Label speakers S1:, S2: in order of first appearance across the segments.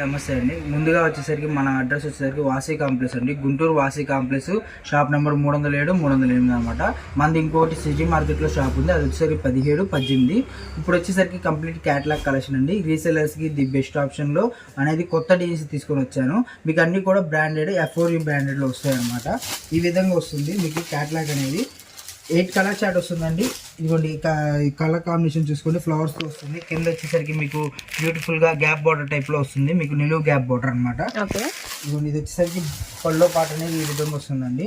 S1: నమస్తే అండి. ముందుగా వచ్చేసరికి మన అడ్రస్ వచ్చేసరికి వాసీ కాంప్లెక్స్ అండి. Guntur Vasi complex shop number మూడు వందల ఏడు మూడు వందల ఎనిమిది అనమాట మనది ఇంకోటి సిటీ మార్కెట్లో షాప్ ఉంది. అది వచ్చేసరికి పదిహేడు పద్దెనిమిది. ఇప్పుడు వచ్చేసరికి కంప్లీట్ క్యాటలాగ్ కలెక్షన్ అండి. రీసెలర్స్కి ది బెస్ట్ ఆప్షన్లో అనేది కొత్త డిజైన్స్ తీసుకొని వచ్చాను. మీకు అన్ని కూడా బ్రాండెడ్ ఎఫ్ఓరి బ్రాండెడ్లో వస్తాయి అనమాట ఈ విధంగా వస్తుంది. మీకు క్యాటలాగ్ అనేది ఎయిట్ కలర్ చార్ట్ వస్తుందండి. ఇదిగోండి కలర్ కాంబినేషన్ చూసుకోండి ఫ్లవర్స్తో వస్తుంది. కింద వచ్చేసరికి మీకు బ్యూటిఫుల్గా గ్యాప్ బార్డర్ టైప్లో వస్తుంది. మీకు నిలువు గ్యాప్ బార్డర్ అన్నమాట.
S2: ఓకే
S1: ఇదిగోండి ఇది వచ్చేసరికి పళ్ళో పాట అనేది ఈ విధంగా వస్తుందండి.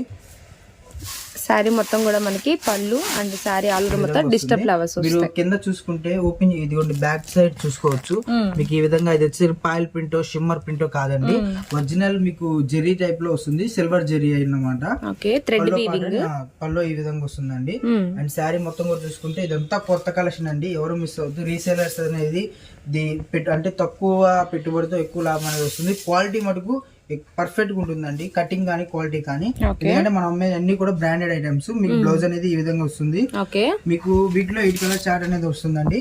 S2: శారీ మొత్తం కూడా మనకి పళ్ళు అండ్ శారీ ఆల్ ఓవర్ మొత్తం డిజిటల్ ఫ్లవర్స్
S1: మీరు కింద చూసుకుంటే ఓపెన్ ఇదిగోండి బ్యాక్ సైడ్ చూసుకోవచ్చు. మీకు ఈ విధంగా ఇది వచ్చి పాయిల్ ప్రింటో షిమ్మర్ ప్రింటో కాదండి. ఒరిజినల్ మీకు జెరీ టైప్లో వస్తుంది సిల్వర్ జెరీ అన్నమాట. పళ్ళు ఈ విధంగా వస్తుందండి. అండ్ శారీ మొత్తం కూడా చూసుకుంటే ఇదంతా కొత్త కలెక్షన్ అండి. ఎవరు మిస్ అవుతుంది రీసేలర్స్ అనేది అంటే తక్కువ పెట్టుబడితో ఎక్కువ లాభం అనేది వస్తుంది. క్వాలిటీ మటుకు పర్ఫెక్ట్గా ఉంటుందండి. కటింగ్ కానీ క్వాలిటీ కానీ. ఎందుకంటే మనం అమ్మేది అన్ని కూడా బ్రాండెడ్ ఐటమ్స్ మీకు బ్లౌజ్ అనేది ఈ విధంగా వస్తుంది. మీకు వీటిలో ఎయిట్ కలర్ చార్ట్ అనేది వస్తుందండి.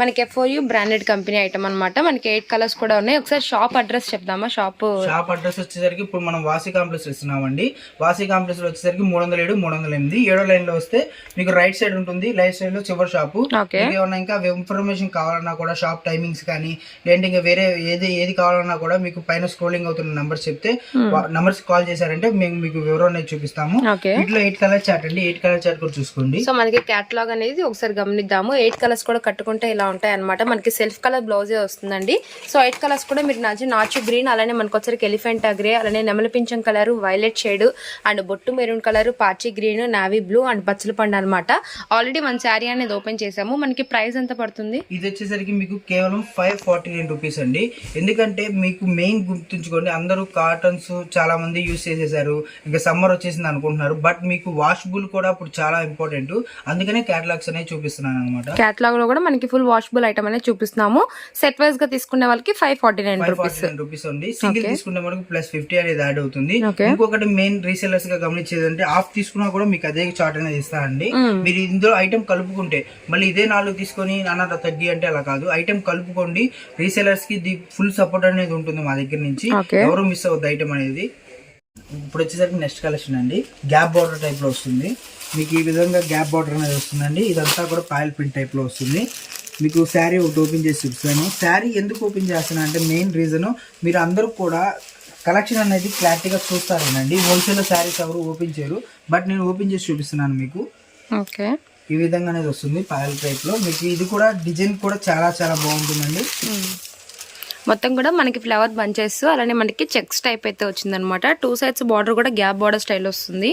S2: మనకి ఎఫ్ఓయు బ్రాండెడ్ కంపెనీ ఐటమ్ అన్నమాట. మనకి ఎయిట్ కలర్స్ కూడా ఉన్నాయి. ఒకసారి షాప్ అడ్రస్ చెప్దామా? షాప్
S1: షాప్ అడ్రస్ వచ్చేసరికి ఇప్పుడు మనం వాసి కాంప్లెక్స్ ఇస్తున్నామండి వాసి కాంప్లెక్స్లో వచ్చేసరికి మూడు వందల ఏడు మూడు వందల ఎనిమిది. ఏడో లైన్లో వస్తే మీకు రైట్ సైడ్ ఉంటుంది. రైట్ సైడ్లో చివరి షాపు ఏమన్నా ఇంకా ఇన్ఫర్మేషన్ కావాలన్నా కూడా షాప్ టైమింగ్స్ కానీ లేదంటే ఇంకా వేరే ఏది ఏది కావాలన్నా కూడా మీకు పైన స్క్రోలింగ్ అవుతున్న నంబర్స్ చెప్తే నంబర్స్ కాల్ చేశారంటే మేము మీకు వివరం అనేది చూపిస్తాము. వీటిలో ఎయిట్ కలర్ చార్ట్ అండి. ఎయిట్ కలర్ చార్ట్ కూడా చూసుకోండి.
S2: సో మనకి క్యాటలాగ్ అనేది ఒకసారి గమనిద్దాము. ఎయిట్ కలర్స్ కూడా కట్టుకుంటే ఇలా ఉంటాయి అనమాట మనకి సెల్ఫ్ కలర్ బ్లౌజే వస్తుందండి. సో ఎయిట్ కలర్స్ కూడా మీరు నచ్చి నాచు గ్రీన్ అలానే మనకి వచ్చరికి ఎలిఫెంట్ గ్రే అలానే నెమలి పింఛం కలర్ వైలెట్ షేడ్ అండ్ బొట్టు మెరూన్ కలర్ పాచి గ్రీన్ నావీ బ్లూ అండ్ పచ్చల పండు అనమాట ఆల్రెడీ మన శారీ అనేది ఓపెన్ చేసాము మనకి ప్రైస్ ఎంత పడుతుంది?
S1: ఇది వచ్చేసరికి మీకు కేవలం ఫైవ్ ఫార్టీ నైన్ రూపీస్ అండి. ఎందుకంటే మీకు మెయిన్ గుర్తుంచుకోండి అందరూ కాటన్స్ చాలా మంది యూస్ చేసేసారు. ఇంకా సమ్మర్ వచ్చేసింది అనుకుంటున్నారు. బట్ మీకు వాషబుల్ కూడా ఇప్పుడు చాలా ఇంపార్టెంట్ అందుకనే క్యాటలాగ్స్ అనేవి చూపిస్తున్నాను అనమాట
S2: క్యాటలాగ్లో కూడా మనకి ఫుల్ వాషబుల్ ఐటమ్ అనేది చూపిస్తున్నాము. సెట్ వైజ్గా తీసుకునే వాళ్ళకి ఫైవ్ ఫార్టీ నైన్ రూపీస్
S1: ఉంది సింగిల్ తీసుకుంటే మనకు ప్లస్ ఫిఫ్టీ అనేది యాడ్ అవుతుంది. ఇంకొకటి మెయిన్ రీసెలర్స్గా గమనించేది అంటే ఆఫ్ తీసుకున్నా కూడా మీకు అదే చార్ట్ అనేది ఇస్తారండి మీరు ఇందులో ఐటమ్ కలుపుకుంటే మళ్ళీ ఇదే నాలుగు తీసుకొని నాన్న తగ్గి అంటే అలా కాదు. ఐటమ్ కలుపుకోండి. రీసెలర్స్కి ది ఫుల్ సపోర్ట్ అనేది ఉంటుంది మా దగ్గర నుంచి. ఎవరు మిస్ అవ్వద్దు ఐటమ్ అనేది. ఇప్పుడు వచ్చేసరికి నెక్స్ట్ కలెక్షన్ అండి. గ్యాప్ బార్డర్ టైప్లో వస్తుంది. మీకు ఈ విధంగా గ్యాప్ బార్డర్ అనేది వస్తుందండి. ఇదంతా కూడా పాయల్ ప్రింట్ టైప్లో వస్తుంది. మీకు శారీ ఒకటి ఓపెన్ చేసి చూపిస్తాను. శారీ ఎందుకు ఓపెన్ చేస్తాను అంటే మెయిన్ రీజన్ మీరు అందరూ కూడా కలెక్షన్ అనేది క్లారిటీగా చూస్తారేనండి. హోల్సేల్ శారీస్ ఎవరు ఓపెన్ చేయరు. బట్ నేను ఓపెన్ చేసి చూపిస్తున్నాను మీకు.
S2: ఓకే.
S1: ఈ విధంగా అనేది వస్తుంది పాయల్ టైప్లో. మీకు ఇది కూడా డిజైన్ కూడా చాలా చాలా బాగుంటుందండి.
S2: మొత్తం కూడా మనకి ఫ్లవర్ బంచెస్ అలానే మనకి చెక్స్ టైప్ అయితే వచ్చిందనమాట టూ సైడ్స్ బార్డర్ కూడా గ్యాప్ బార్డర్ స్టైల్ వస్తుంది.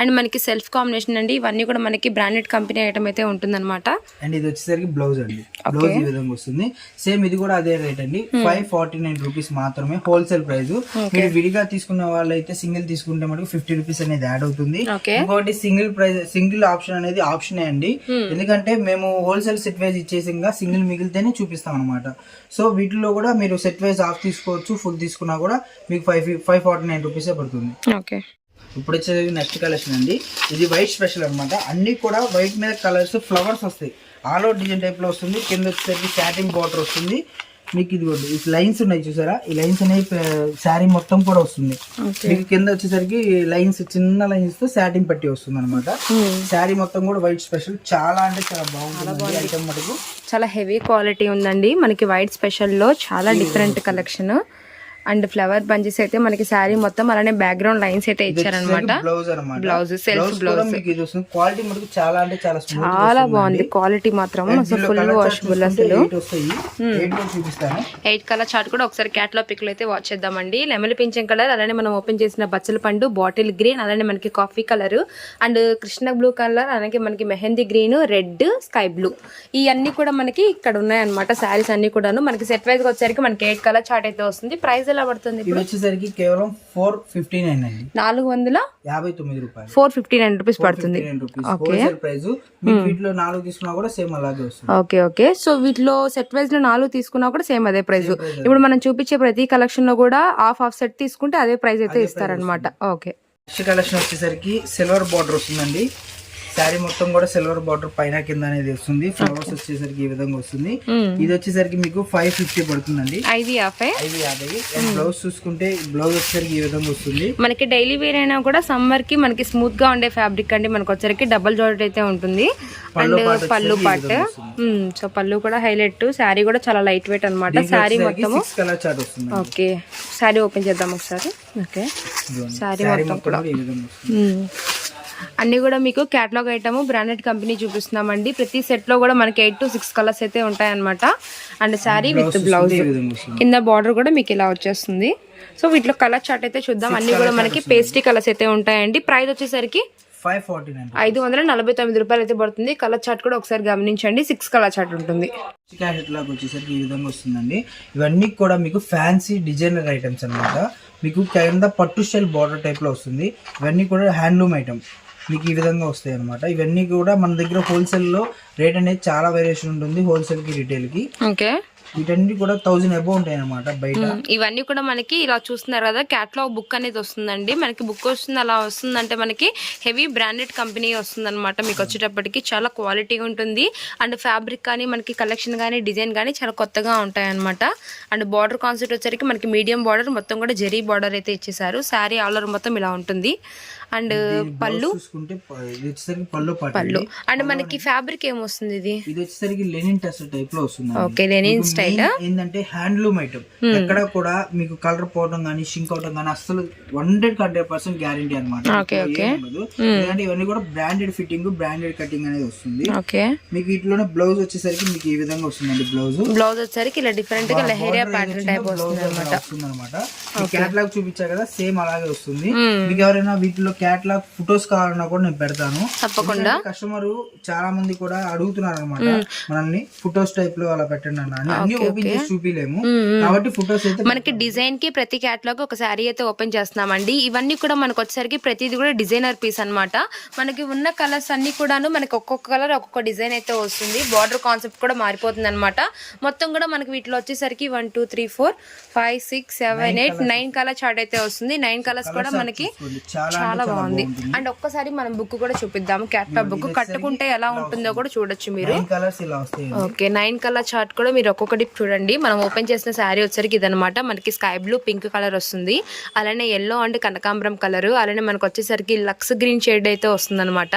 S2: అండ్ మనకి సెల్ఫ్ కాంబినేషన్ అండి ఇవన్నీ కూడా మనకి బ్రాండెడ్ కంపెనీ ఐటమ్ అయితే ఉంటుందన్నమాట.
S1: అండ్ ఇది వచ్చేసరికి బ్లౌజ్ అండి. బ్లౌజ్ ఈ విధంగా వస్తుంది. సేమ్ ఇది కూడా అదే రేట్ అండి. ఫైవ్ ఫార్టీ నైన్ రూపీస్ మాత్రమే హోల్సేల్ ప్రైస్ మీరు విడిగా తీసుకున్న వాళ్ళైతే సింగిల్ తీసుకుంటే మనకు ఫిఫ్టీ రూపీస్ అనేది యాడ్ అవుతుంది. ఇంకోటి సింగిల్ ప్రైస్ సింగిల్ ఆప్షన్ అనేది ఆప్షనే అండి. ఎందుకంటే మేము హోల్సేల్ సెట్ వైజ్ ఇచ్చేసి సింగిల్ మిగిలితేనే చూపిస్తాం అనమాట సో వీటిలో కూడా మీరు సెట్ వైజ్ ఆఫ్ తీసుకోవచ్చు ఫుల్ తీసుకున్నా కూడా మీకు ఫైవ్ ఫైవ్ ఫార్టీ నైన్ రూపీసే పడుతుంది.
S2: ఓకే.
S1: ఇప్పుడు వచ్చేది నెక్స్ట్ కలెక్షన్ అండి. ఇది వైట్ స్పెషల్ అన్నమాట. అన్ని కూడా వైట్ మీద కలర్స్ ఫ్లవర్స్ వస్తాయి. ఆల్ ఓవర్ డిజైన్ టైప్లో వస్తుంది. కింద వచ్చేసరికి సాటిన్ బార్డర్ వస్తుంది. మీకు ఇది కూడా ఈ లైన్స్ ఉన్నాయి చూసారా? ఈ లైన్స్ అనేవి శారీ మొత్తం కూడా వస్తుంది. మీకు కింద వచ్చేసరికి లైన్స్ చిన్న లైన్స్తో సాటిన్ పట్టి వస్తుంది అనమాట శారీ మొత్తం కూడా వైట్ స్పెషల్ చాలా అంటే చాలా బాగుంటుంది ఐటమ్ మటుకు.
S2: చాలా హెవీ క్వాలిటీ ఉందండి. మనకి వైట్ స్పెషల్లో చాలా different collection and flower bunches అయితే మనకి శారీ మొత్తం అలానే బ్యాక్గ్రౌండ్ లైన్స్ అయితే ఇచ్చారనమాట
S1: బ్లౌజ్ అనమాట
S2: బ్లౌజ్ సెల్ఫ్
S1: బ్లౌజ్ క్వాలిటీ మటుకు చాలా అంటే చాలా
S2: చాలా బాగుంది. క్వాలిటీ మాత్రం అసలు ఫుల్ వాషబుల్ అసలు.
S1: ఎయిట్
S2: కలర్ చార్ట్ కూడా ఒకసారి క్యాట్లో పిక్లు అయితే వాచ్ చేద్దామండి. లెమన్ పింఛన్ కలర్ అలానే మనం ఓపెన్ చేసిన బచ్చల పండు బాటిల్ గ్రీన్ అలానే మనకి coffee colour and Krishna blue colour అలాగే మనకి mehndi green red sky blue ఇవన్నీ కూడా మనకి ఇక్కడ ఉన్నాయన్నమాట. శారీస్ అన్ని కూడాను. మనకి సెట్ వైజ్ వచ్చేసరికి మనకి ఎయిట్ కలర్ చార్ట్ అయితే వస్తుంది. ప్రైస్ ఎలా పడుతుంది
S1: ఇది వచ్చేసరికి కేవలం ఫోర్ ఫిఫ్టీ నైన్ అండి.
S2: నాలుగు వందల
S1: యాభై తొమ్మిది రూపాయలు.
S2: ఫోర్ ఫిఫ్టీ నైన్ రూపీస్ పడుతుంది.
S1: ప్రైస్ వీటిలో నాలుగు తీసుకున్నా కూడా సేమ్ అలాగే వస్తుంది.
S2: Okay okay. సో వీటిలో సెట్ వైజ్లో నాలుగు తీసుకున్నా కూడా సేమ్ అదే ప్రైస్ ఇప్పుడు మనం చూపించే ప్రతి కలెక్షన్లో కూడా హాఫ్ హాఫ్ సెట్ తీసుకుంటే అదే ప్రైస్ అయితే ఇస్తారనమాట ఓకే.
S1: నెక్స్ట్ కలెక్షన్ వచ్చేసరికి సిల్వర్ బార్డర్ వస్తుందండి. శారీ మొత్తం కూడా సిల్వర్ బార్డర్ పైన కింద అనేది వస్తుంది. ఫ్లవర్స్ వచ్చేసరికి ఈ విధంగా వస్తుంది.
S2: మ్మ్.
S1: ఇది వచ్చేసరికి మీకు ఫైవ్ ఫిఫ్టీ పడుతుందండి.
S2: ఐదు యాభై?
S1: ఐదు యాభై. బ్లౌజ్ చూసుకుంటే బ్లౌజ్ వచ్చేసరికి ఈ విధంగా వస్తుంది.
S2: మనకి డైలీ వేర్ అయినా కూడా సమ్మర్కి మనకి స్మూత్గా ఉండే ఫ్యాబ్రిక్ అండి. మనకు వచ్చరికి డబల్ జాయింట్ అయితే ఉంటుంది. అండ్ పళ్ళు పాట్. సో పళ్ళు కూడా హైలైట్ శారీ కూడా చాలా లైట్ వెయిట్ అనమాట శారీ
S1: వస్తుంది
S2: ఓకే శారీ ఓపెన్ చేద్దాం ఒకసారి. ఓకే. శారీ మొత్తం
S1: మొత్తం కూడా.
S2: అన్ని కూడా మీకు క్యాటలాగ్ ఐటమ్ బ్రాండెడ్ కంపెనీ చూపిస్తున్నామండి. ప్రతి సెట్లో కూడా మనకి ఎయిట్ టు సిక్స్ కలర్స్ అయితే ఉంటాయన్నమాట. అండ్ శారీ విత్ బ్లౌజ్ కింద బార్డర్ కూడా మీకు ఇలా వచ్చేస్తుంది. సో వీటిలో కలర్ చార్ట్ అయితే చూద్దాం. అన్ని కూడా మనకి పేస్టీ కలర్స్ అయితే ఉంటాయండి. ప్రైస్ వచ్చేసరికి ఐదు వందల నలభై తొమ్మిది రూపాయలు అయితే పడుతుంది. కలర్ చార్ట్ కూడా ఒకసారి గమనించండి. సిక్స్ కలర్ చార్ట్ ఉంటుంది.
S1: క్యాషెట్ లాగా వచ్చేసరికి ఈ విధంగా వస్తుందండి. ఇవన్నీ కూడా మీకు ఫ్యాన్సీ డిజైనర్ ఐటమ్స్ అన్నమాట. మీకు కింద పట్టు స్టైల్ బార్డర్ టైప్లో వస్తుంది. ఇవన్నీ కూడా హ్యాండ్లూమ్ ఐటమ్ మీకు ఈ విధంగా వస్తాయి అనమాట ఇవన్నీ కూడా మన దగ్గర హోల్సేల్లో రేట్ అనేది చాలా వేరియేషన్ ఉంటుంది హోల్సేల్కి రిటైల్కి.
S2: ఓకే.
S1: వీటన్ని కూడా థౌజండ్ అబౌవ్ ఉంటాయి అనమాట బయట
S2: ఇవన్నీ కూడా మనకి ఇలా చూస్తున్నారు కదా క్యాటలాగ్ బుక్ అనేది వస్తుందండి. మనకి బుక్ వస్తుంది అలా వస్తుందంటే మనకి హెవీ బ్రాండెడ్ కంపెనీ వస్తుంది అనమాట మీకు వచ్చేటప్పటికి. చాలా క్వాలిటీ ఉంటుంది. అండ్ ఫ్యాబ్రిక్ కానీ మనకి కలెక్షన్ కానీ డిజైన్ కానీ చాలా కొత్తగా ఉంటాయి అనమాట అండ్ బార్డర్ కాన్సెప్ట్ వచ్చరికి మనకి మీడియం బార్డర్ మొత్తం కూడా జెరీ బార్డర్ అయితే ఇచ్చేసారు శారీ ఆల్ ఓవర్ మొత్తం ఇలా ఉంటుంది. అండ్ పళ్ళు?
S1: చూసుకుంటే ఇది వచ్చేసరికి పళ్ళు
S2: పళ్ళు. అండ్ మనకి ఫ్యాబ్రిక్ ఏమొస్తుంది ఇది?
S1: ఇది వచ్చేసరికి లెనిన్ టెస్ట్ టైప్లో వస్తుంది
S2: ఓకే లెనిన్ స్టైల్
S1: ఏంటంటే హ్యాండ్లూమ్ ఐటమ్ ఎక్కడ కూడా మీకు కలర్ పోవడం కానీ షింక్ అవడం కానీ అసలు హండ్రెడ్ హండ్రెడ్ పర్సెంట్ గ్యారంటీ అనమాట
S2: ఓకే, ఓకే.
S1: ఎందుకంటే ఇవన్నీ కూడా బ్రాండెడ్ ఫిట్టింగ్ బ్రాండెడ్ కటింగ్ అనేది వస్తుంది.
S2: ఓకే.
S1: మీకు వీటిలోనే బ్లౌజ్ వచ్చేసరికి మీకు ఈ విధంగా వస్తుందండి బ్లౌజ్
S2: బ్లౌజ్ వచ్చేసరికి ఇలా డిఫరెంట్గా లెహరియా ప్యాటర్న్ టైప్ వస్తుంది అనమాట
S1: క్యాట్లాగ్ చూపించా కదా సేమ్ అలాగే వస్తుంది. మీకు ఎవరైనా వీటిలో క్యాట్లాగ్ ఫొటోస్ కావాలన్నా కూడా నేను పెడతాను.
S2: తప్పకుండా.
S1: కస్టమర్ చాలా మంది కూడా అడుగుతున్నారు అనమాట మనల్ని ఫొటోస్ టైప్లో అలా పెట్టండి అన్న అని. అన్ని ఓపెన్ చేసి చూపిలేము. కాబట్టి ఫొటోస్ అయితే
S2: మనకి డిజైన్కి ప్రతి క్యాట్లాగ్ ఒక శారీ అయితే ఓపెన్ చేస్తున్నామండి. ఇవన్నీ కూడా మనకు వచ్చేసరికి ప్రతిది కూడా డిజైనర్ పీస్ అన్నమాట. మనకి ఉన్న కలర్స్ అన్ని కూడాను మనకి ఒక్కొక్క కలర్ ఒక్కొక్క డిజైన్ అయితే వస్తుంది. బార్డర్ కాన్సెప్ట్ కూడా మారిపోతుంది అనమాట మొత్తం కూడా మనకి వీటిలో వచ్చేసరికి one two three four five six seven eight nine colour chart అయితే వస్తుంది. నైన్ కలర్స్ కూడా మనకి
S1: చాలా
S2: బాగుంది. అండ్ ఒక్కసారి మనం బుక్ కూడా చూపిద్దాము క్యాట్లాగ్ బుక్ కట్టుకుంటే ఎలా ఉంటుందో కూడా చూడొచ్చు మీరు. ఓకే నైన్ కలర్ చార్ట్ కూడా మీరు ఒక్కొక్కటి చూడండి. మనం ఓపెన్ చేసిన శారీ వచ్చరికి ఇదనమాట మనకి స్కై బ్లూ పింక్ కలర్ వస్తుంది. అలానే ఎల్లో అండ్ కనకాంబరం కలర్ అలానే మనకు వచ్చేసరికి లక్స్ గ్రీన్ షేడ్ అయితే వస్తుంది అనమాట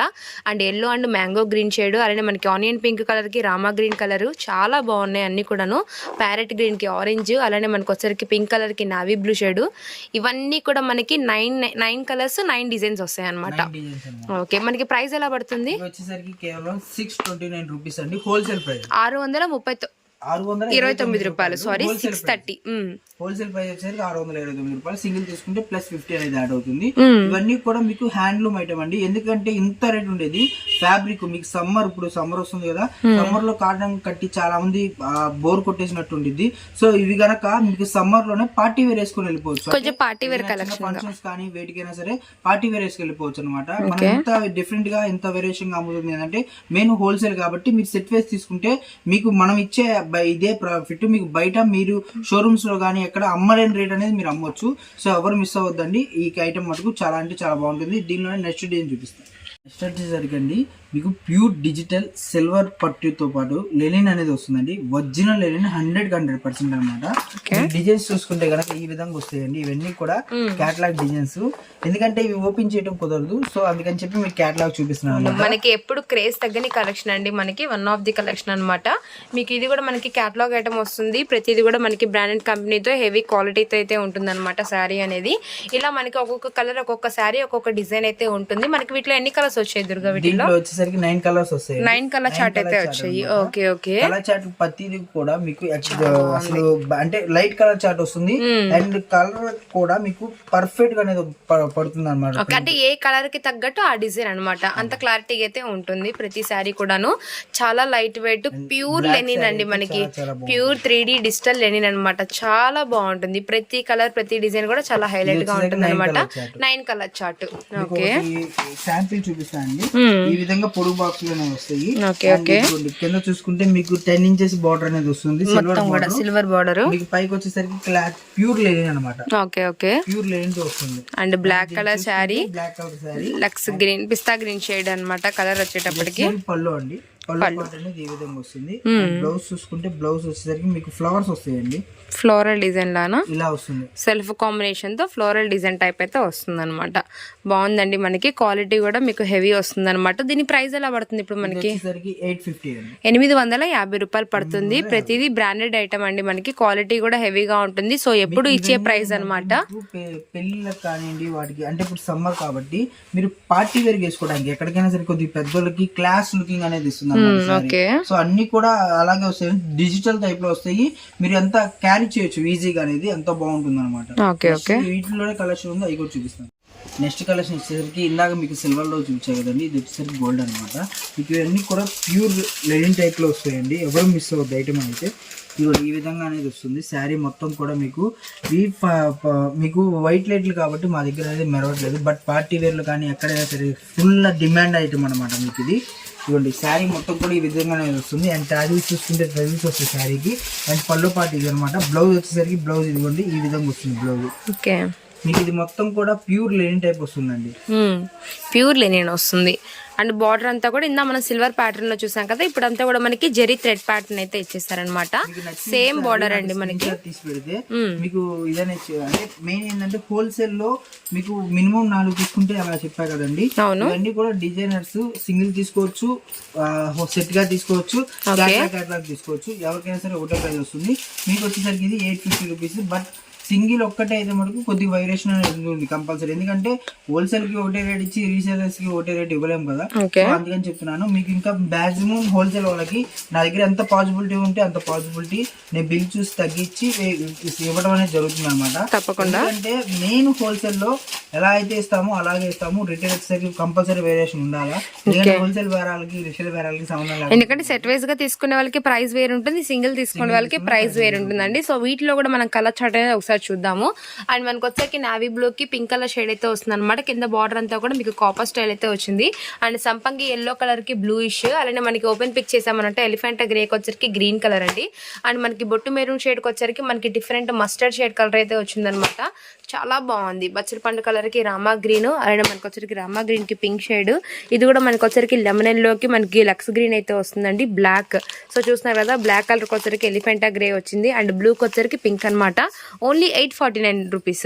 S2: and yellow and mango green shade అలానే మనకి ఆనియన్ పింక్ కలర్కి రామా గ్రీన్ కలర్ చాలా బాగున్నాయి అన్ని కూడాను. ప్యారెట్ గ్రీన్కి ఆరెంజ్ అలానే మనకు వచ్చేసరికి పింక్ కలర్కి నావీ బ్లూ షేడ్ ఇవన్నీ కూడా మనకి nine nine colours nine designs వస్తాయి అనమాట ఓకే మనకి ప్రైస్ ఎలా పడుతుంది?
S1: వచ్చేసరికి కేవలం సిక్స్ ట్వంటీ నైన్ రూపీస్ అండి హోల్సేల్ ప్రైస్
S2: ఆరు వందల ముప్పై ఇరవై తొమ్మిది రూపాయలు. Sorry six thirty
S1: wholesale price వచ్చేసరికి ఆరు వందల ఇరవై తొమ్మిది రూపాయలు. సింగిల్ తీసుకుంటే ప్లస్ ఫిఫ్టీ అనేది యాడ్ అవుతుంది. ఇవన్నీ కూడా మీకు హ్యాండ్లూమ్ ఐటమ్ అండి. ఎందుకంటే ఇంత రేట్ ఉండేది. ఫ్యాబ్రిక్ మీకు సమ్మర్ ఇప్పుడు సమ్మర్ వస్తుంది కదా. సమ్మర్లో కాటన్ కట్టి చాలా మంది బోర్ కొట్టేసినట్టు ఉండిద్ది. సో ఇవి గనక మీకు సమ్మర్లోనే పార్టీ వేర్ వేసుకొని వెళ్ళిపోవచ్చు.
S2: కొంచెం పార్టీ వేర్
S1: ఫంక్షన్స్ కానీ వేటికైనా సరే పార్టీ వేర్ వేసుకు వెళ్ళిపోవచ్చు అనమాట మనం ఎంత డిఫరెంట్గా ఎంత వేరియేషన్గా అమ్ముతుంది అంటే మెయిన్ హోల్సేల్ కాబట్టి మీరు సెట్ వేసి తీసుకుంటే మీకు మనం ఇచ్చే ఇదే ప్రాఫిట్. మీకు బయట మీరు షోరూమ్స్లో కానీ ఎక్కడ అమ్మలేని రేట్ అనేది మీరు అమ్మొచ్చు. సో ఎవరు మిస్ అవ్వద్దండి. ఈ ఐటమ్ మటుకు చాలా అంటే చాలా బాగుంటుంది. దీనిలోనే నెక్స్ట్ డే చూపిస్తాను. నెక్స్ట్ మీకు ప్యూర్ డిజిటల్ సిల్వర్ పట్టుతో పాటు లెనిన్ అనేది వస్తుందండి. Original linen hundred hundred percent అనమాట డిజైన్స్ చూసుకుంటే కనుక ఈ విధంగా వస్తాయండి. ఇవన్నీ కూడా క్యాటలాగ్ డిజైన్స్ ఎందుకంటే ఇవి ఓపెన్ చేయడం కుదరదు. సో అందుకని చెప్పి మీకు క్యాటలాగ్ చూపిస్తున్నాను.
S2: మనకి ఎప్పుడు క్రేజ్ తగ్గని కలెక్షన్ అండి. మనకి వన్ ఆఫ్ ది కలెక్షన్ అన్నమాట. మీకు ఇది కూడా మనకి క్యాటలాగ్ ఐటమ్ వస్తుంది. ప్రతిది కూడా మనకి బ్రాండెడ్ కంపెనీతో హెవీ క్వాలిటీతో అయితే ఉంటుంది అనమాట శారీ అనేది. ఇలా మనకి ఒక్కొక్క కలర్ ఒక్కొక్క శారీ ఒక్కొక్క డిజైన్ అయితే ఉంటుంది. మనకి వీటిలో ఎన్ని కలర్స్ వచ్చాయి దుర్గా వీటిలో
S1: వచ్చేసరికి నైన్ కలర్స్ వస్తాయి.
S2: నైన్ కలర్ చార్ట్ అయితే వచ్చాయి. ఓకే ఓకే
S1: కలర్ చార్ట్ ప్రతిది కూడా మీకు అసలు అంటే లైట్ కలర్ చార్ట్ వస్తుంది. అండ్ కలర్ కూడా మీకు పర్ఫెక్ట్గా అనేది పడుతుంది అనమాట
S2: అంటే ఏ కలర్కి తగ్గట్టు ఆ డిజైన్ అన్నమాట అంత క్లారిటీగా అయితే ఉంటుంది ప్రతి శారీ కూడాను. చాలా లైట్ వెయిట్ ప్యూర్ లెనిన్ అండి మనకి. Pure three D digital linen అన్నమాట చాలా బాగుంటుంది. ప్రతి కలర్ ప్రతి డిజైన్ కూడా చాలా హైలైట్గా ఉంటుంది అనమాట nine colour chart okay
S1: sample చూపిస్తానండి
S2: మ్మ్.
S1: ఈ విధంగా పొడుగు బాక్స్లోనే వస్తాయి. కింద చూసుకుంటే మీకు టెన్ ఇంచెస్ బార్డర్ అనేది వస్తుంది సిల్వర్
S2: సిల్వర్ బార్డర్
S1: మీకు పైకి వచ్చేసరికి క్లాత్ ప్యూర్ లెనిన్ అనమాట
S2: ఓకే ఓకే.
S1: ప్యూర్ లెనిన్తో వస్తుంది.
S2: And black colour sari
S1: black colour sari
S2: Lux green pista green shade అన్నమాట కలర్ వచ్చేటప్పటికి.
S1: పళ్ళు అండి. పళ్ళు అనేది ఈ విధంగా వస్తుంది. బ్లౌజ్ చూసుకుంటే బ్లౌజ్ వచ్చేసరికి మీకు ఫ్లవర్స్ వస్తాయండి.
S2: ఫ్లోరల్ డిజైన్ లానా?
S1: ఇలా వస్తుంది.
S2: సెల్ఫ్ కాంబినేషన్తో ఫ్లోరల్ డిజైన్ టైప్ అయితే వస్తుంది అనమాట బాగుందండి మనకి. క్వాలిటీ కూడా మీకు హెవీ వస్తుంది అనమాట దీని ప్రైస్ ఎలా పడుతుంది ఇప్పుడు మనకి? ఎనిమిది వందల యాభై రూపాయలు పడుతుంది. ప్రతిదీ బ్రాండెడ్ ఐటమ్ అండి మనకి. క్వాలిటీ కూడా హెవీగా ఉంటుంది. సో ఎప్పుడు ఇచ్చే ప్రైస్
S1: పె- పెళ్ళిళ్ళకి కానివ్వండి వాటికి అంటే ఇప్పుడు సమ్మర్ కాబట్టి మీరు పార్టీ వేర్ వేసుకోవడానికి ఎక్కడికైనా సరే కొద్దిగా పెద్దోళ్ళకి క్లాస్ లుకింగ్ అనేది ఇస్తుంది.
S2: ఓకే.
S1: సో అన్ని కూడా అలాగే వస్తాయి. డిజిటల్ టైప్లో వస్తాయి. మీరు ఎంత క్యారీ చేయొచ్చు ఈజీగా అనేది ఎంతో బాగుంటుంది అనమాట
S2: ఓకే ఓకే.
S1: వీటిలోనే కలెక్షన్ ఉందో అవి కూడా చూపిస్తాను. నెక్స్ట్ కలెక్షన్ వచ్చేసరికి ఇందాక మీకు సిల్వర్లో చూపించాయి కదండి. ఇది వచ్చేసరికి గోల్డ్ అనమాట మీకు ఇవన్నీ కూడా ప్యూర్ లెనిన్ టైప్లో వస్తాయండి. ఎవరు మిస్ అవ్వద్దు ఐటమ్ అయితే. ఇదిగో ఈ విధంగా అనేది వస్తుంది. శారీ మొత్తం కూడా మీకు ఈ మీకు వైట్ లైట్లు కాబట్టి మా దగ్గర అనేది మెరవట్లేదు. బట్ పార్టీ వేర్లు కానీ ఎక్కడైనా సరే ఫుల్ డిమాండ్ ఐటమ్ అనమాట మీకు ఇది. ఇదిగోండి శారీ మొత్తం కూడా ఈ విధంగానే వస్తుంది. అండ్ ట్రాజిల్స్ చూసుకుంటే ట్రాజిల్స్ వస్తాయి శారీకి. అండ్ పళ్ళు పాటు ఇది అనమాట బ్లౌజ్ వచ్చేసరికి బ్లౌజ్ ఇదిగోండి ఈ విధంగా వస్తుంది బ్లౌజ్
S2: ఓకే
S1: మీకు ఇది మొత్తం కూడా ప్యూర్ లెనిన్ టైప్ వస్తుందండి.
S2: ప్యూర్ లెనిన్ వస్తుంది. అండ్ బార్డర్ అంతా కూడా ఇందా మనం సిల్వర్ ప్యాటర్న్లో చూసాం కదా ఇప్పుడు అంతా కూడా మనకి జెరీ థ్రెడ్ ప్యాటర్న్ అయితే ఇచ్చేసారనమాట సేమ్ బార్డర్ అండి మనకి.
S1: తీసి పెడితే మీకు ఇదనే అంటే మెయిన్ ఏంటంటే హోల్సేల్లో మీకు మినిమం నాలుగు తీసుకుంటే అలా చెప్పా కదండి.
S2: అవును.
S1: ఇవన్నీ కూడా డిజైనర్స్ సింగిల్ తీసుకోవచ్చు సెట్గా తీసుకోవచ్చు తీసుకోవచ్చు. ఎవరికైనా సరే ఒకటే ప్రైస్ వస్తుంది. మీకు వచ్చేసరికి ఇది eight fifty rupees but single ఒక్కటే అయితే మటుకు కొద్దిగా వైరేషన్ అనేది ఉంది కంపల్సరీ ఎందుకంటే హోల్సేల్కి ఒకటే రేట్ ఇచ్చి రీసేలర్స్కి ఒకటే రేట్ ఇవ్వలేము కదా. అందుకని చెప్తున్నాను మీకు ఇంకా మాక్సిమం హోల్సేల్ వాళ్ళకి నా దగ్గర ఎంత పాసిబిలిటీ ఉంటే అంత పాసిబిలిటీ నేను బిల్ చూసి తగ్గించి ఇవ్వడం అనేది జరుగుతుంది అనమాట
S2: తప్పకుండా.
S1: ఎందుకంటే మెయిన్ హోల్సేల్లో ఎలా అయితే ఇస్తామో అలాగే ఇస్తాము. రిటైల్ కంపల్సరీ వేరియేషన్ ఉండాలా? హోల్సేల్ బేరాలకి రిటైల్ బేరాలకి సంబంధం లేదు
S2: ఎందుకంటే సెట్ వైజ్గా తీసుకునే వాళ్ళకి ప్రైస్ వేరు ఉంటుంది సింగిల్ తీసుకునే వాళ్ళకి ప్రైస్ వేరు ఉంటుందండి సో వీటిలో కూడా మనం కలర్ చార్ట్ అనేది ఒకసారి చూద్దాము. అండ్ మనకు వచ్చేకి నావీ బ్లూ కి పింక్ కలర్ షేడ్ అయితే వస్తుంది అనమాట కింద బార్డర్ అంతా కూడా మీకు కాపర్ స్టైల్ అయితే వచ్చింది. అండ్ సంపంగి ఎల్లో కలర్కి బ్లూ అలానే మనకి ఓపెన్ పిక్ చేసామనంటే ఎలిఫెంట్ గ్రేకి వచ్చరికి గ్రీన్ కలర్ అండి. అండ్ మనకి బొట్టు మెరూన్ షేడ్కి వచ్చరికి మనకి డిఫరెంట్ మస్టర్డ్ షేడ్ కలర్ అయితే వచ్చిందనమాట చాలా బాగుంది. బచ్చల పండు కలర్కి రామా గ్రీన్ అలానే మనకి వచ్చరికి రామా గ్రీన్కి పింక్ షేడ్ ఇది కూడా మనకి వచ్చరికి లెమన్లోకి మనకి లక్స్ గ్రీన్ అయితే వస్తుందండి బ్లాక్ సో చూస్తున్నారు కదా బ్లాక్ కలర్ వచ్చరికి ఎలిఫెంటా గ్రే వచ్చింది అండ్ బ్లూ వచ్చరికి పింక్ అన్నమాట. Only eight forty nine rupees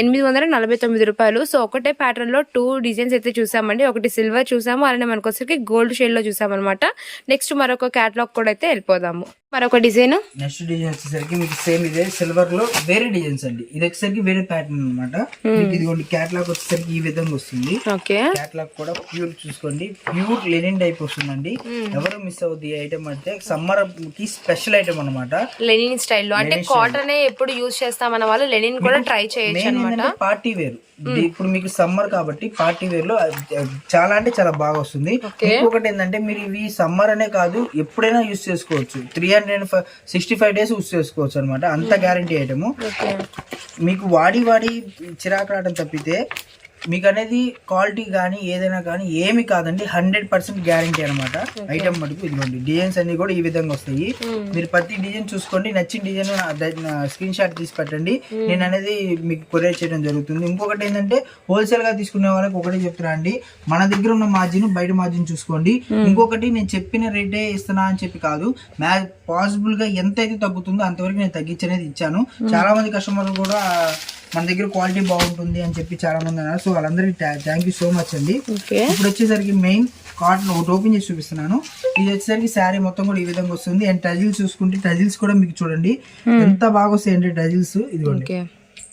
S2: ఎనిమిది వందల నలభై తొమ్మిది రూపాయలు. సో ఒకటే ప్యాటర్న్లో టూ డిజైన్స్ అయితే చూసామండి. ఒకటి సిల్వర్ చూసాము అలానే మనకు వచ్చరికి గోల్డ్ షేడ్లో చూసామన్నమాట. నెక్స్ట్ మరొక క్యాటలాగ్ కూడా అయితే వెళ్ళిపోదాము. మరొక డిజైన్.
S1: నెక్స్ట్ డిజైన్ వచ్చేసరికి మీకు సేమ్ ఇదే సిల్వర్లో వేరే డిజైన్స్ అండి. ఇది వచ్చేసరికి వేరే ప్యాటర్న్ అనమాట మీకు ఇదిగోండి క్యాట్లాగ్ వచ్చేసరికి ఈ విధంగా వస్తుంది.
S2: ఓకే.
S1: క్యాట్లాగ్ కూడా ప్యూర్ చూసుకోండి. ప్యూర్ లెనిన్ టైప్ వస్తుందండి. ఎవరు మిస్ అవుద్ది ఈ ఐటమ్ అంటే సమ్మర్కి స్పెషల్ ఐటమ్ అనమాట
S2: లెనిన్ స్టైల్లో అంటే కాటన్ ఎప్పుడు యూజ్ చేస్తామన్న వాళ్ళు లెనిన్ కూడా ట్రై చేయొచ్చు
S1: పార్టీ వేర్ ఇప్పుడు మీకు సమ్మర్ కాబట్టి పార్టీ వేర్లో చాలా అంటే చాలా బాగా వస్తుంది. ఇంకొకటి ఏంటంటే మీరు ఇవి సమ్మర్ అనే కాదు ఎప్పుడైనా యూస్ చేసుకోవచ్చు. Three hundred sixty five days use చేసుకోవచ్చు అనమాట అంత గ్యారంటీ ఐటమ్. మీకు వాడి వాడి చిరాకు రావడం తప్పితే మీకు అనేది క్వాలిటీ కానీ ఏదైనా కానీ ఏమి కాదండి. హండ్రెడ్ పర్సెంట్ గ్యారంటీ అనమాట ఐటమ్ మటుకు ఇదిగోండి. డిజైన్స్ అన్ని కూడా ఈ విధంగా వస్తాయి. మీరు ప్రతి డిజైన్ చూసుకోండి. నచ్చిన డిజైన్ స్క్రీన్ షాట్ తీసి పెట్టండి. నేను అనేది మీకు కొరియర్ చేయడం జరుగుతుంది. ఇంకొకటి ఏంటంటే హోల్సేల్గా తీసుకునే వాళ్ళకి ఒకటే చెప్తున్నా అండి. మన దగ్గర ఉన్న మార్జిన్ బయట మార్జిన్ చూసుకోండి. ఇంకొకటి నేను చెప్పిన రేటే ఇస్తున్నా అని చెప్పి కాదు. మ్యా పాసిబుల్గా ఎంత అయితే తగ్గుతుందో అంతవరకు నేను తగ్గించనేది ఇచ్చాను. చాలా మంది కస్టమర్లు కూడా మన దగ్గర క్వాలిటీ బాగుంటుంది అని చెప్పి చాలా మంది అన్నారు. సో వాళ్ళందరికీ థ్యాంక్ యూ సో మచ్ అండి. ఇప్పుడు వచ్చేసరికి మెయిన్ కాటన్ ఒకటి ఓపెన్ చేసి చూపిస్తున్నాను. ఇది వచ్చేసరికి శారీ మొత్తం కూడా ఈ విధంగా వస్తుంది. అండ్ టజిల్స్ చూసుకుంటే టజిల్స్ కూడా మీకు చూడండి. ఎంత బాగా వస్తాయి అంటే టజిల్స్ ఇదిగోండి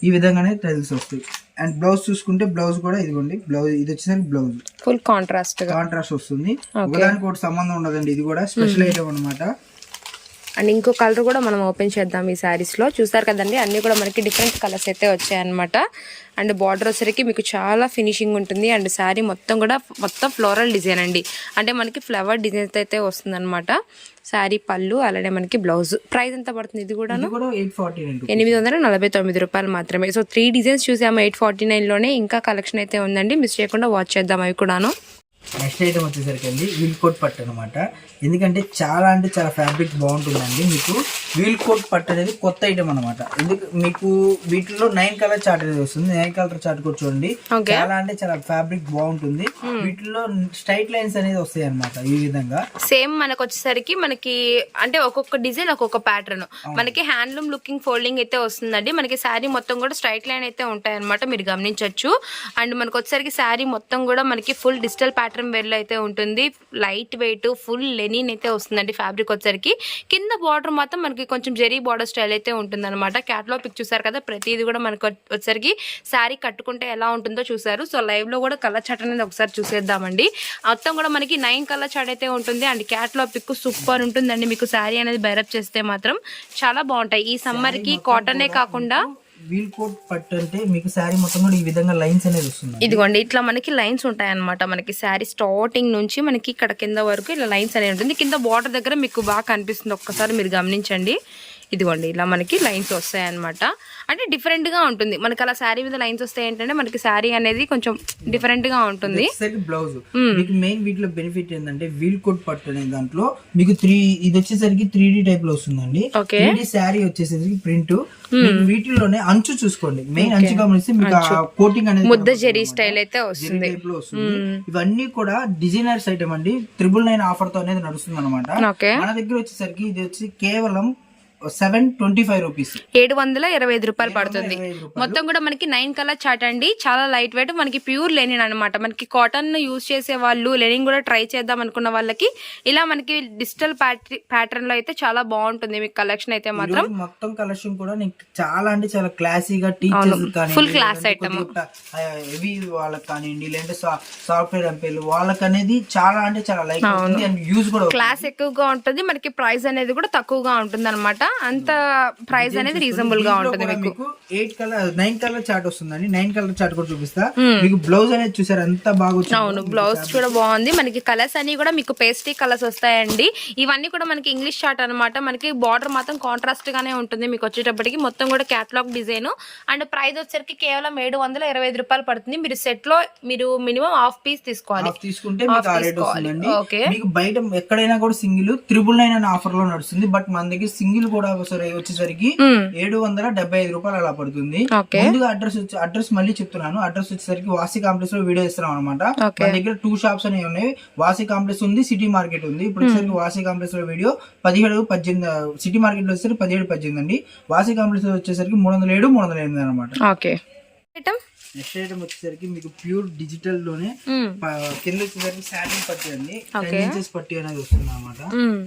S1: ఈ విధంగానే టజిల్స్ వస్తాయి. అండ్ బ్లౌజ్ చూసుకుంటే బ్లౌజ్ కూడా ఇదిగోండి. బ్లౌజ్ ఇది వచ్చేసరికి బ్లౌజ్
S2: ఫుల్ కాంట్రాస్ట్
S1: కాంట్రాస్ట్ వస్తుంది. ఒకదానికి ఒకటి సంబంధం ఉండదండి. ఇది కూడా స్పెషల్ ఐటమ్ అనమాట
S2: అండ్ ఇంకో కలర్ కూడా మనం ఓపెన్ చేద్దాం ఈ శారీస్లో. చూస్తారు కదండి అన్ని కూడా మనకి డిఫరెంట్ కలర్స్ అయితే వచ్చాయి అనమాట అండ్ బార్డర్ వచ్చరికి మీకు చాలా ఫినిషింగ్ ఉంటుంది. అండ్ శారీ మొత్తం కూడా మొత్తం ఫ్లోరల్ డిజైన్ అండి. అంటే మనకి ఫ్లవర్ డిజైన్ అయితే వస్తుంది అనమాట శారీ పళ్ళు అలానే మనకి బ్లౌజ్ ప్రైస్ ఎంత పడుతుంది ఇది
S1: కూడా
S2: ఎనిమిది వందల నలభై తొమ్మిది రూపాయలు మాత్రమే. సో త్రీ డిజైన్స్ చూసాము ఎయిట్ ఫార్టీ నైన్లోనే ఇంకా కలెక్షన్ అయితే ఉందండి. మిస్ చేయకుండా వాచ్ చేద్దాం అవి కూడాను.
S1: నెక్స్ట్ ఐటమ్ వచ్చేసరికి అండి వీల్ కోట్ పట్టు అనమాట ఎందుకంటే చాలా అంటే చాలా ఫ్యాబ్రిక్ బాగుంటుందండి. మీకు వీల్ కోట్ పట్టు అనేది కొత్త ఐటమ్ అనమాట ఎందుకు మీకు వీటిలో నైన్ కలర్ చార్ట్ అనేది వస్తుంది. నైన్ కలర్ చార్ట్ కూడా చూడండి. చాలా అంటే చాలా ఫ్యాబ్రిక్ బాగుంటుంది. వీటిలో స్ట్రైట్ లైన్స్ అనేది వస్తాయి అనమాట ఈ విధంగా.
S2: సేమ్ మనకు వచ్చేసరికి మనకి అంటే ఒక్కొక్క డిజైన్ ఒక్కొక్క ప్యాటర్న్. మనకి హ్యాండ్లూమ్ లుకింగ్ ఫోల్డింగ్ అయితే వస్తుందండి. మనకి శారీ మొత్తం కూడా స్ట్రైట్ లైన్ అయితే ఉంటాయి అనమాట మీరు గమనించవచ్చు అండ్ మనకు వచ్చేసరికి శారీ మొత్తం కూడా మనకి ఫుల్ డిజిటల్ ప్యాటర్న్ వేర్లో అయితే ఉంటుంది. లైట్ వెయిట్ ఫుల్ లెనిన్ అయితే వస్తుందండి ఫ్యాబ్రిక్ వచ్చేసరికి. కింద బార్డర్ మాత్రం మనకి కొంచెం జెరీ బార్డర్ స్టైల్ అయితే ఉంటుంది అనమాట క్యాట్లో పిక్ చూసారు కదా ప్రతిదీ కూడా మనకు వచ్చేసరికి శారీ కట్టుకుంటే ఎలా ఉంటుందో చూసారు. సో లైవ్లో కూడా కలర్ చాట్ అనేది ఒకసారి చూసేద్దామండి. మొత్తం కూడా మనకి నైన్ కలర్ చాట్ అయితే ఉంటుంది. అండ్ క్యాట్లో పిక్ సూపర్ ఉంటుందండి. మీకు శారీ అనేది బైరప్ చేస్తే మాత్రం చాలా బాగుంటాయి. ఈ సమ్మర్కి కాటనే కాకుండా
S1: వీల్ కోట్ పట్టు అంటే మీకు శారీ మొత్తం కూడా ఈ విధంగా లైన్స్ అనేది వస్తుంది
S2: ఇదిగోండి ఇట్లా మనకి లైన్స్ ఉంటాయి అన్నమాట మనకి శారీ స్టార్టింగ్ నుంచి మనకి ఇక్కడ కింద వరకు ఇలా లైన్స్ అనేది ఉంటుంది. కింద బార్డర్ దగ్గర మీకు బాగా కనిపిస్తుంది. ఒక్కసారి మీరు గమనించండి. ఇదిగోండి ఇలా మనకి లైన్స్ వస్తాయి అనమాట అంటే different గా ఉంటుంది. మనకి అలా శారీ మీద లైన్స్ వస్తాయి ఏంటంటే మనకి శారీ అనేది కొంచెం different గా ఉంటుంది.
S1: బ్లౌజ్ మీకు మెయిన్ వీటిలో బెనిఫిట్ ఏంటంటే వీల్ కోట్ పట్టు అనే దాంట్లో మీకు త్రీ ఇది వచ్చేసరికి త్రీ డి టైప్లో వస్తుందండి.
S2: ఓకే.
S1: త్రీ శారీ వచ్చేసరికి ప్రింట్ వీటిలోనే అంచు చూసుకోండి. మెయిన్ అంచు గమనిస్తే మీకు కోటింగ్ అనేది
S2: ముద్ద జెరీ స్టైల్ అయితే వస్తుంది.
S1: వస్తుంది. ఇవన్నీ కూడా డిజైనర్స్ ఐటమ్ అండి. త్రిబుల్ నైన్ ఆఫర్తో అనేది నడుస్తుంది అనమాట మన దగ్గర వచ్చేసరికి ఇది వచ్చి కేవలం సెవెన్ ట్వంటీ ఫైవ్ రూపీస్.
S2: ఏడు వందల ఇరవై ఐదు రూపాయలు పడుతుంది. మొత్తం కూడా మనకి నైన్ కలర్ చాట్ అండి. చాలా లైట్ వెయిట్ మనకి ప్యూర్ లెనిన్ అనమాట మనకి కాటన్ యూజ్ చేసే వాళ్ళు లెనిన్ కూడా ట్రై చేద్దాం అనుకున్న వాళ్ళకి ఇలా మనకి డిజిటల్ ప్యాటర్న్లో అయితే చాలా బాగుంటుంది. మీకు కలెక్షన్ అయితే మాత్రం.
S1: మొత్తం కలెక్షన్ కూడా చాలా అంటే చాలా క్లాసీగా టీచర్స్
S2: class item.
S1: హెవీ వాళ్ళకి కానివ్వండి లేదంటే సాఫ్ట్వేర్ ఎంపీలు వాళ్ళకి అనేది చాలా అంటే చాలా లైక్ యూజ్ కూడా.
S2: క్లాస్ ఎక్కువగా ఉంటుంది. మనకి ప్రైస్ అనేది కూడా తక్కువగా ఉంటుంది అనమాట అంత ప్రైస్ అనేది
S1: రీజనబుల్గా
S2: ఉంటుంది మీకు.
S1: Eight colour nine colour chart వస్తుందండి. నైన్ కలర్ చార్ట్ కూడా చూపిస్తా. మీకు బ్లౌజ్ అనేది చూసారు? ఎంత బాగా వచ్చిందో.
S2: అవును బ్లౌజ్ కూడా బాగుంది. మనకి కలర్స్ అన్ని కూడా మీకు పేస్టీ కలర్స్ వస్తాయండి. ఇవన్నీ కూడా మనకి ఇంగ్లీష్ షార్ట్ అన్నమాట. మనకి బార్డర్ మాత్రం కాంట్రాస్ట్ గానే ఉంటుంది మీకు వచ్చేటప్పటికి. మొత్తం కూడా క్యాటలాగ్ డిజైన్ అండ్ ప్రైస్ వచ్చరికి కేవలం ఏడు వందల ఇరవై ఐదు రూపాయలు పడుతుంది. మీరు సెట్లో మీరు మినిమం హాఫ్ పీస్ తీసుకోవాలి.
S1: తీసుకుంటే మీకు బయట ఎక్కడైనా కూడా సింగిల్ త్రిబుల్ నైన్ అనే ఆఫర్లో నడుస్తుంది. బట్ మన దగ్గర సింగిల్ కూడా ఒకసారి వచ్చేసరికి ఏడు వందల డెబ్బై ఐదు రూపాయలు అలా పడుతుంది. ముందుగా అడ్రస్ వచ్చి అడ్రస్ మళ్ళీ చెప్తున్నాను. అడ్రస్ వచ్చేసరికి వాసి కాంప్లెక్స్లో వీడియో ఇస్తున్నాం అనమాట. మన దగ్గర టూ షాప్స్ అనేవి ఉన్నాయి. వాసి కాంప్లెక్స్ ఉంది సిటీ మార్కెట్ ఉంది. ఇప్పుడు వచ్చేసరికి వాసి కాంప్లెక్స్లో వీడియో పదిహేడు పద్దెనిమిది సిటీ మార్కెట్లో వచ్చేసరికి పదిహేడు పద్దెనిమిది అండి. వాసి కాంప్లెక్స్లో వచ్చేసరికి మూడు వందల ఏడు మూడు వందల ఎనిమిది అనమాట
S2: ఓకే. ఐటమ్
S1: నెక్స్ట్ ఐటమ్ వచ్చేసరికి మీకు ప్యూర్ డిజిటల్లోనే కింద వచ్చేసరికి సాటిన్ పట్టి అండి. టెన్ ఇంచెస్ పట్టి అనేది వస్తుంది అనమాట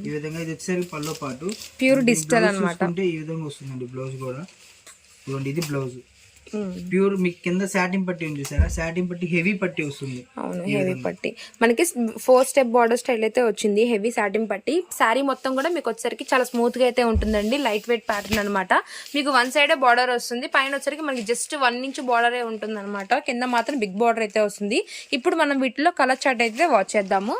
S1: ఈ విధంగా ఇది వచ్చేసరికి పల్లో పాటు.
S2: ప్యూర్ డిజిటల్
S1: చూసుకుంటే ఈ విధంగా వస్తుందండి బ్లౌజ్ కూడా. ఇదిగోండి ఇది బ్లౌజ్. ప్యూర్ మీకు కింద సాటిన్ పట్టి ఉంది చూసారా? సాటిన్ పట్టి హెవీ పట్టి వస్తుంది.
S2: అవును హెవీ పట్టి. మనకి ఫోర్ స్టెప్ బార్డర్ స్టైల్ అయితే వచ్చింది హెవీ సాటిన్ పట్టి. శారీ మొత్తం కూడా మీకు వచ్చేసరికి చాలా స్మూత్గా అయితే ఉంటుందండి లైట్ వెయిట్ ప్యాటర్న్ అనమాట మీకు వన్ సైడే బార్డర్ వస్తుంది పైన వచ్చరికి మనకి జస్ట్ వన్ ఇంచ్ బార్డరే ఉంటుంది అనమాట కింద మాత్రం బిగ్ బార్డర్ అయితే వస్తుంది. ఇప్పుడు మనం వీటిలో కలర్ చార్ట్ అయితే వాచ్ చేద్దాము.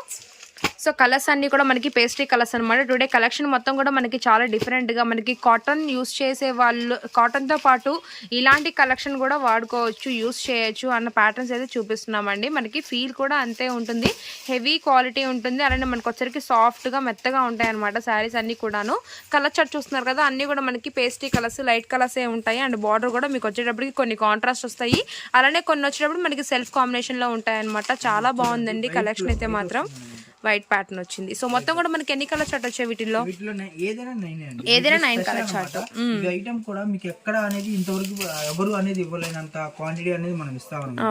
S2: సో కలర్స్ అన్ని కూడా మనకి పేస్ట్రీ కలర్స్ అనమాట టుడే కలెక్షన్ మొత్తం కూడా మనకి చాలా డిఫరెంట్గా మనకి కాటన్ యూస్ చేసే వాళ్ళు కాటన్తో పాటు ఇలాంటి కలెక్షన్ కూడా వాడుకోవచ్చు యూస్ చేయొచ్చు అన్న ప్యాటర్న్స్ అయితే చూపిస్తున్నామండి. మనకి ఫీల్ కూడా అంతే ఉంటుంది. హెవీ క్వాలిటీ ఉంటుంది. అలానే మనకి వచ్చరికి సాఫ్ట్గా మెత్తగా ఉంటాయి అనమాట శారీస్ అన్ని కూడాను. కలర్ చార్ట్ చూస్తున్నారు కదా అన్ని కూడా మనకి పేస్ట్రీ కలర్స్ లైట్ కలర్స్ ఏ ఉంటాయి. అండ్ బార్డర్ కూడా మీకు వచ్చేటప్పటికి కొన్ని కాంట్రాస్ట్ వస్తాయి. అలానే కొన్ని వచ్చేటప్పుడు మనకి సెల్ఫ్ కాంబినేషన్లో ఉంటాయి అనమాట చాలా బాగుందండి కలెక్షన్ అయితే మాత్రం. వైట్ ప్యాటర్న్ వచ్చింది. సో మొత్తం కూడా మనకి ఎన్ని కలర్ చార్ట్ వచ్చాయి వీటిల్లో?
S1: వీటిలో ఏదైనా నైన్. అన్నమాట. ఈ ఐటమ్ కూడా మీకు ఎక్కడ అనేది ఇంతవరకు ఎవరు అనేది ఇవ్వలేనంత క్వాంటిటీ అనేది మనం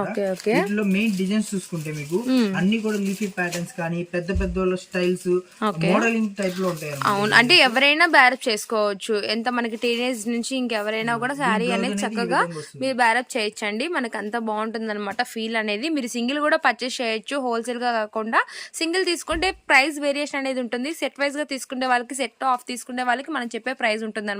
S2: ఓకే
S1: వీటిలో మెయిన్ డిజైన్స్ చూసుకుంటే మీకు అన్ని కూడా లీఫీ ప్యాటర్న్స్ కానీ పెద్ద పెద్ద వాళ్ళ స్టైల్స్ మోడలింగ్ టైప్లో ఉంటాయి.
S2: అవును. అంటే ఎవరైనా బ్యారప్ చేసుకోవచ్చు. ఎంత మనకి టీనేజ్ నుంచి ఇంకెవరైనా కూడా శారీ అనేది చక్కగా మీరు బ్యారప్ చేయొచ్చండి. మనకి అంత బాగుంటుంది అనమాట ఫీల్ అనేది. మీరు సింగిల్ కూడా పర్చేస్ చేయొచ్చు. హోల్సేల్గా కాకుండా సింగిల్ తీసుకు తీసుకుంటే ప్రైస్ వేరియేషన్ అనేది ఉంటుంది. సెట్ వైజ్గా తీసుకునే వాళ్ళకి సెట్ ఆఫ్ తీసుకునే వాళ్ళకి మనం చెప్పే ప్రైస్ ఉంటుంది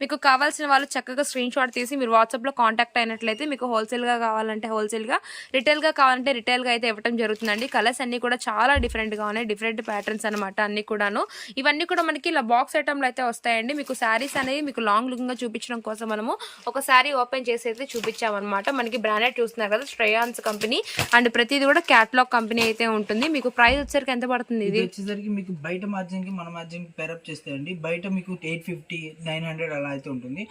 S2: మీకు కావాల్సిన వాళ్ళు చక్కగా స్క్రీన్ షాట్ తీసి మీరు వాట్సాప్లో కాంటాక్ట్ అయినట్లయితే మీకు హోల్సేల్గా కావాలంటే హోల్సేల్గా రిటైల్గా కావాలంటే రిటైల్గా అయితే ఇవ్వడం జరుగుతుందండి. కలర్స్ అన్ని కూడా చాలా డిఫరెంట్గా ఉన్నాయి. డిఫరెంట్ ప్యాటర్న్స్ అనమాట అన్ని కూడాను. ఇవన్నీ కూడా మనకి ఇలా బాక్స్ ఐటమ్లు అయితే వస్తాయండి. మీకు శారీస్ అనేవి మీకు లాంగ్ లుకింగ్గా చూపించడం కోసం మనము ఒక శారీ ఓపెన్ చేసి అయితే చూపించామన్నమాట. మనకి బ్రాండెడ్ చూస్తున్నారు కదా శ్రేయాన్స్ కంపెనీ. అండ్ ప్రతిది కూడా క్యాట్లాగ్ కంపెనీ అయితే ఉంటుంది. మీకు ప్రైస్ వచ్చేసరికి ఎంత పడుతుంది
S1: ఇది? వచ్చేసరికి మీకు బయట మార్జిన్కి మన మార్జిన్కి పేరప్ చేస్తాయండి. బయట మీకు ఎయిట్ ఫిఫ్టీ నైన్ హండ్రెడ్ అలా అయితే ఉంటుంది.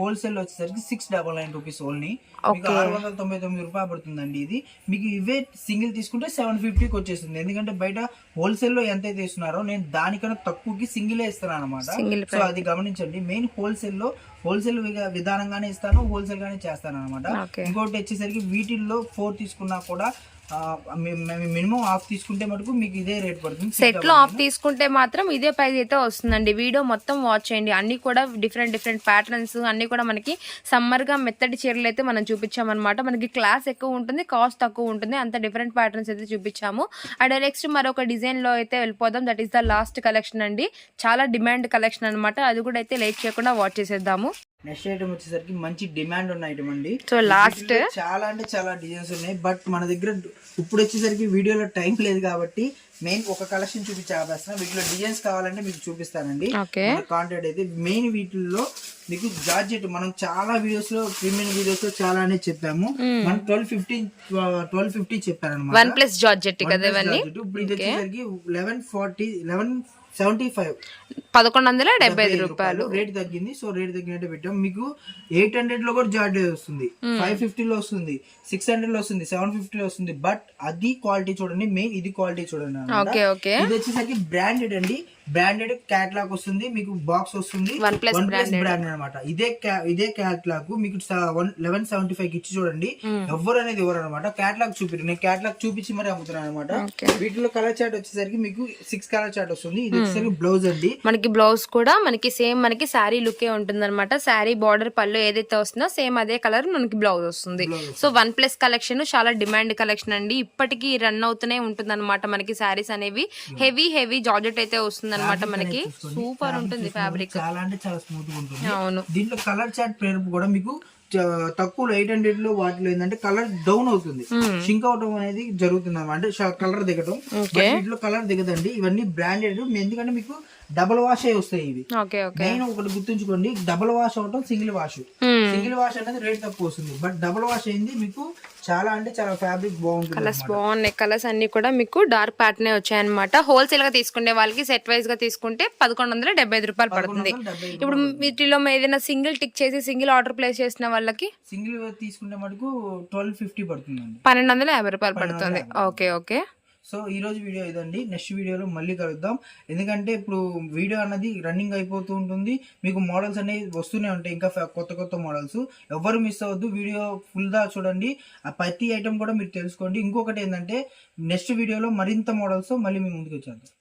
S1: హోల్సేల్ వచ్చేసరికి six double nine rupees only మీకు ఆరు వందల తొంభై తొమ్మిది రూపాయలు పడుతుందండి ఇది. మీకు ఇవే సింగిల్ తీసుకుంటే సెవెన్ ఫిఫ్టీకి వచ్చేస్తుంది. ఎందుకంటే బయట హోల్సేల్లో ఎంత అయితే ఇస్తున్నారో నేను దానికన్నా తక్కువకి సింగిలే ఇస్తాను అనమాట సో అది గమనించండి. మెయిన్ హోల్సేల్లో హోల్సేల్ విధానంగానే ఇస్తాను హోల్సేల్ గానే చేస్తాను అనమాట. ఇంకోటి వచ్చేసరికి వీటిల్లో ఫోర్ తీసుకున్నా కూడా మినిమం ఆఫ్ తీసుకుంటే మటుకు మీకు ఇదే రేట్ పడుతుంది.
S2: సెట్లో ఆఫ్ తీసుకుంటే మాత్రం ఇదే ప్రైస్ అయితే వస్తుందండి. వీడియో మొత్తం వాచ్ చేయండి. అన్ని కూడా డిఫరెంట్ డిఫరెంట్ ప్యాటర్న్స్ అన్ని కూడా మనకి సమ్మర్గా మెత్తటి చీరలు అయితే మనం చూపించామన్నమాట. మనకి క్లాస్ ఎక్కువ ఉంటుంది కాస్ట్ తక్కువ ఉంటుంది. అంత డిఫరెంట్ ప్యాటర్న్స్ అయితే చూపించాము. అండ్ నెక్స్ట్ మరొక డిజైన్లో అయితే వెళ్ళిపోదాం. That is the last collection అండి. చాలా డిమాండ్ కలెక్షన్ అన్నమాట. అది కూడా అయితే లేట్ చేయకుండా వాచ్ చేసేద్దాము.
S1: నెక్స్ట్ ఐటమ్ వచ్చేసరికి మంచి డిమాండ్ ఉన్న ఐటమ్ అండి.
S2: సో లాస్ట్
S1: చాలా అంటే చాలా డిజైన్స్ ఉన్నాయి. బట్ మన దగ్గర ఇప్పుడు వచ్చేసరికి వీడియోలో టైం లేదు కాబట్టి మెయిన్ ఒక కలెక్షన్ చూపించే ఆపేస్తున్నా వీటిలో డిజైన్స్ కావాలంటే మీకు చూపిస్తానండి. కాంటాక్ట్ అయితే మెయిన్ వీటిల్లో మీకు జార్జెట్ మనం చాలా వీడియోస్లో ప్రీమియం వీడియోస్లో చాలా అనేది చెప్పాము. మనం ట్వెల్వ్ ఫిఫ్టీ ట్వెల్వ్ ఫిఫ్టీ చెప్పాను అనమాట ఇప్పుడు ఇది వచ్చేసరికి eleven forty eleven seventy five.
S2: పదకొండు వందల? డెబ్బై ఐదు రూపాయలు.
S1: రేట్ తగ్గింది. సో రేట్ తగ్గినట్టు పెట్టాం. మీకు ఎయిట్ హండ్రెడ్లో కూడా జార్డ్ వస్తుంది. ఫైవ్ ఫిఫ్టీ లో వస్తుంది. సిక్స్ హండ్రెడ్లో వస్తుంది. సెవెన్ ఫిఫ్టీ లో వస్తుంది. బట్ అది క్వాలిటీ చూడండి. మెయిన్ ఇది క్వాలిటీ చూడండి.
S2: Okay okay.
S1: ఇది వచ్చేసరికి బ్రాండెడ్ అండి. బ్రాండెడ్ క్యాట్లాగ్ వస్తుంది మీకు బాక్స్ వస్తుంది వన్ ప్లస్ బ్రాండ్ అనమాట ఇదే ఇదే క్యాట్లాగ్ మీకు లెవెన్ సెవెంటీ ఫైవ్ ఇచ్చి చూడండి. ఎవరు అనేది ఎవరు అనమాట క్యాట్లాగ్ చూపిరు నేను క్యాట్లాగ్ చూపించి మరి అమ్ముతున్నాను అనమాట. వీటిలో కలర్ చార్ట్ వచ్చేసరికి మీకు సిక్స్ కలర్ చార్ట్ వస్తుంది. ఇది వచ్చేసరికి బ్లౌజ్ అండి.
S2: మనకి బ్లౌజ్ కూడా మనకి సేమ్ మనకి శారీ లుకే ఉంటుంది అనమాట శారీ బార్డర్ పళ్ళు ఏదైతే వస్తుందో సేమ్ అదే కలర్ మనకి బ్లౌజ్ వస్తుంది. సో వన్ ప్లస్ కలెక్షన్ చాలా డిమాండ్ కలెక్షన్ అండి. ఇప్పటికీ రన్ అవుతూనే ఉంటుంది అనమాట మనకి శారీస్ అనేవి. హెవీ హెవీ జార్జెట్ అయితే వస్తుంది. అనమాట మనకి. సూపర్ ఉంటుంది ఫ్యాబ్రిక్
S1: చాలా అంటే చాలా స్మూత్గా ఉంటుంది.
S2: అవును.
S1: దీంట్లో కలర్ చార్ట్ పేరు కూడా మీకు తక్కువలో ఎయిట్ హండ్రెడ్లో వాటిలో ఏంటంటే కలర్ డౌన్ అవుతుంది. షింక్ అవటం అనేది జరుగుతుంది అంటే కలర్ దిగటం. వీటిలో కలర్ దిగదండి. ఇవన్నీ బ్రాండెడ్ ఎందుకంటే మీకు డబుల్ వాష్ అయి వస్తాయి ఇవి. మెయిన్ ఒకటి గుర్తుంచుకోండి డబుల్ వాష్ అవటం సింగిల్ వాష్. సింగిల్ వాష్ అనేది రేట్ తక్కువ వస్తుంది. బట్ డబుల్ వాష్ అయింది మీకు చాలా అంటే చాలా ఫ్యాబ్రిక్ బాగుంటుంది
S2: కలర్స్ బాగున్నాయి. కలర్స్ అన్ని కూడా మీకు డార్క్ ప్యాటర్న్ వచ్చాయన్నమాట. హోల్సేల్గా తీసుకునే వాళ్ళకి సెట్ వైజ్గా తీసుకుంటే పదకొండు వందల డెబ్బై ఐదు రూపాయలు పడుతుంది. ఇప్పుడు వీటిలో ఏదైనా సింగిల్ టిక్ చేసి సింగిల్ ఆర్డర్ ప్లేస్ చేసిన వాళ్ళకి
S1: సింగిల్ తీసుకుంటే మటుకు ట్వెల్వ్ ఫిఫ్టీ పడుతుందండి.
S2: పన్నెండు వందల యాభై రూపాయలు పడుతుంది. ఓకే ఓకే
S1: సో ఈరోజు వీడియో ఇదండి. నెక్స్ట్ వీడియోలో మళ్ళీ కలుద్దాం. ఎందుకంటే ఇప్పుడు వీడియో అన్నది రన్నింగ్ అయిపోతూ ఉంటుంది. మీకు మోడల్స్ అనేవి వస్తూనే ఉంటాయి. ఇంకా కొత్త కొత్త మోడల్స్ ఎవరు మిస్ అవ్వద్దు. వీడియో ఫుల్ దా చూడండి. ఆ ప్రతి ఐటెం కూడా మీరు తెలుసుకోండి. ఇంకొకటి ఏంటంటే నెక్స్ట్ వీడియోలో మరింత మోడల్స్ మళ్ళీ మేము ముందుకు వచ్చేద్దాం.